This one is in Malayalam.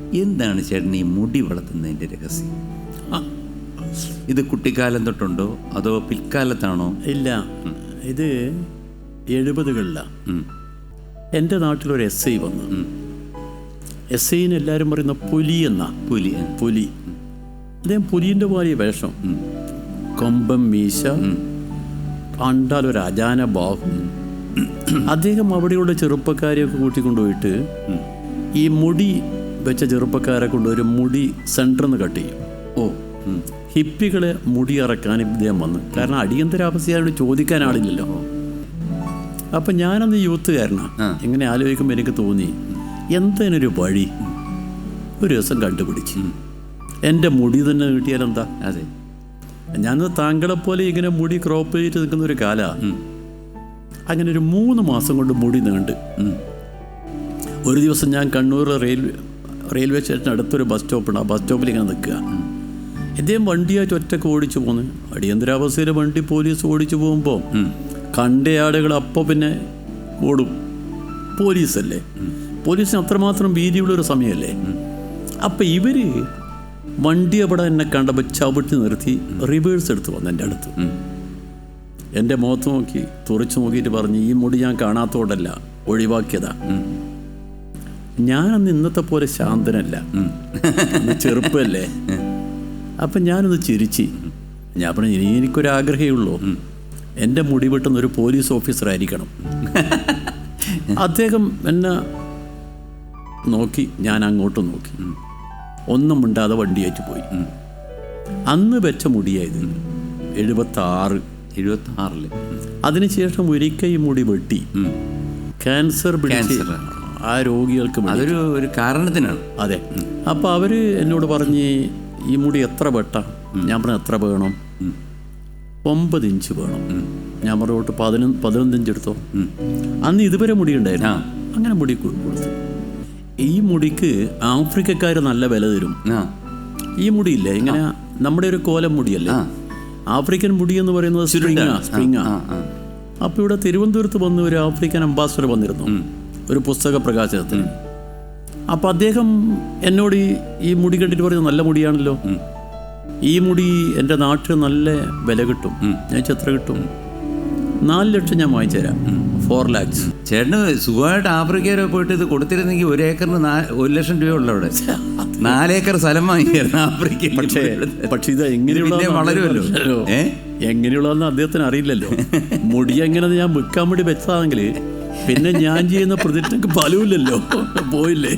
എന്താണ് ചേട്ടൻ ഈ മുടി വളർത്തുന്നതിന്റെ രഹസ്യം? ഇത് കുട്ടിക്കാലം തൊട്ടുണ്ടോ? അതോ പിൽക്കാലത്താണോ? ഇല്ല. ഇത് എഴുപതുകളിലാണ്. എന്റെ നാട്ടിലൊരു എസ് ഐ വന്നു. എസ് ഐന് എല്ലാവരും പറയുന്ന പുലി എന്ന. പുലി. പുലി. അദ്ദേഹം പുലിന്റെ പോലെ വേഷം. കൊമ്പം മീശ കണ്ടാൽ ഒരു അജാന ബാഹു. അദ്ദേഹം അവിടെയുള്ള ചെറുപ്പക്കാരെയൊക്കെ കൂട്ടിക്കൊണ്ടുപോയിട്ട് ഈ മുടി വെച്ച ചെറുപ്പക്കാരെ കൊണ്ട് ഒരു മുടി സെന്ററിൽ നിന്ന് കട്ട് ചെയ്യും. ഓ. ഹിപ്പികളെ മുടി അറക്കാൻ ഇദ്ദേഹം വന്ന്. കാരണം അടിയന്തരാവസ്ഥയോട് ചോദിക്കാൻ ആളില്ലല്ലോ. അപ്പം ഞാനന്ന് യൂത്തുകാരനാണ് കാരണം ഇങ്ങനെ ആലോചിക്കുമ്പോൾ എനിക്ക് തോന്നി എന്തതിനൊരു വഴി ഒരു ദിവസം കണ്ടുപിടിച്ച്. എന്റെ മുടി തന്നെ കിട്ടിയാൽ എന്താ? അതെ. ഞാനത് താങ്കളെപ്പോലെ ഇങ്ങനെ മുടി ക്രോപ്പ് ചെയ്തിട്ട് നിൽക്കുന്ന ഒരു കാലമാണ് അങ്ങനെ ഒരു മൂന്ന് മാസം കൊണ്ട് മുടി നീണ്ട്. ഒരു ദിവസം ഞാൻ കണ്ണൂർ റെയിൽവേ റെയിൽവേ സ്റ്റേഷൻ അടുത്തൊരു ബസ് സ്റ്റോപ്പുണ്ട്. ആ ബസ് സ്റ്റോപ്പിൽ ഇങ്ങനെ നിൽക്കുക. ഇദ്ദേഹം വണ്ടിയായിട്ട് ഒറ്റയ്ക്ക് ഓടിച്ചു പോന്ന്. അടിയന്തരാവസ്ഥയിൽ വണ്ടി പോലീസ് ഓടിച്ചു പോകുമ്പോൾ കണ്ടയാളുകൾ അപ്പോൾ പിന്നെ ഓടും. പോലീസല്ലേ? പോലീസിന് അത്രമാത്രം ഭീതിയുള്ളൊരു സമയമല്ലേ? അപ്പം ഇവർ വണ്ടി അവിടെ എന്നെ കണ്ടപ്പോൾ ചവിട്ടി നിർത്തി റിവേഴ്സ് എടുത്ത് വന്നു എന്റെ അടുത്ത്. എന്റെ മുഖത്ത് നോക്കി തുറച്ചു നോക്കിയിട്ട് പറഞ്ഞു ഈ മുടി ഞാൻ കാണാത്തോടല്ല ഒഴിവാക്കിയതാ. ഞാനന്ന് ഇന്നത്തെ പോലെ ശാന്തനല്ല. ചെറുപ്പമല്ലേ ചെറുപ്പല്ലേ? അപ്പം ഞാനൊന്ന് ചിരിച്ചു. ഞാൻ പറഞ്ഞു ഇനി എനിക്കൊരാഗ്രഹമേ ഉള്ളൂ. എന്റെ മുടി വെട്ടുന്ന ഒരു പോലീസ് ഓഫീസർ ആയിരിക്കണം. അദ്ദേഹം എന്നെ നോക്കി ഞാൻ അങ്ങോട്ട് നോക്കി. ഒന്നും മിണ്ടാതെ വണ്ടിയേറ്റ് പോയി. അന്ന് വെച്ച മുടിയായത് എഴുപത്തി ആറ് എഴുപത്തി ആറിൽ അതിനുശേഷം ഒരിക്കൽ മുടി വെട്ടി. ക്യാൻസർ പിടിച്ച്. ആ രോഗികൾക്ക് അതൊരു ഒരു കാരണത്തിനാണ്. അതെ. അപ്പോൾ അവർ എന്നോട് പറഞ്ഞ് ഈ മുടി എത്ര വെട്ട? ഞാൻ പറഞ്ഞു എത്ര വേണം? ഒമ്പത് ഇഞ്ച് വേണം. ഞാൻ പറഞ്ഞോട്ട് പതിനൊന്ന് പതിനൊന്ന് ഇഞ്ച് എടുത്തോ? അന്ന് ഇതുവരെ മുടി ഉണ്ടായിരുന്നു. അങ്ങനെ മുടി കൊടുത്തു. ഈ മുടിക്ക് ആഫ്രിക്കക്കാർ നല്ല വില തരും. ഈ മുടിയില്ലേ ഇങ്ങനെ നമ്മുടെ ഒരു കോലം മുടിയല്ലേ? ആഫ്രിക്കൻ മുടി എന്ന് പറയുന്നത് സ്പ്രിങ്ങാ സ്പ്രിങ്ങാ അപ്പോൾ ഇവിടെ തിരുവനന്തപുരത്ത് വന്ന് ഒരു ആഫ്രിക്കൻ അംബാസഡർ വന്നിരുന്നു. ഒരു പുസ്തക പ്രകാശനത്തിന് അപ്പോൾ അദ്ദേഹം എന്നോട് ഈ ഈ മുടി കണ്ടിട്ട് പറയുന്നത് നല്ല മുടിയാണല്ലോ. ഈ മുടി എന്റെ നാട്ടിൽ നല്ല വില കിട്ടും. ഞാൻ എത്ര കിട്ടും? നാല് ലക്ഷം ഞാൻ വാങ്ങിച്ചു തരാം ഫോർ ലാക്സ് ചേട്ടന് സുഖമായിട്ട് ആഫ്രിക്കയിൽ പോയിട്ട് ഇത് കൊടുത്തിരുന്നെങ്കിൽ ഒരു ഏക്കറിന് ഒരു ലക്ഷം രൂപ ഉള്ള അവിടെ. നാലേക്കർ സ്ഥലം വാങ്ങിയായിരുന്നു ആഫ്രിക്ക പക്ഷേ പക്ഷെ ഇത് എങ്ങനെയുള്ള വളരുമല്ലോ. ഏഹ് എങ്ങനെയുള്ളതെന്ന് അദ്ദേഹത്തിന് അറിയില്ലല്ലോ. മുടി എങ്ങനെ ഞാൻ വിൽക്കാൻ വേണ്ടി വെച്ചതാണെങ്കിൽ പിന്നെ ഞാൻ ചെയ്യുന്ന പ്രതിജ്ഞക്ക് ഫലമില്ലല്ലോ. പോയില്ലേ?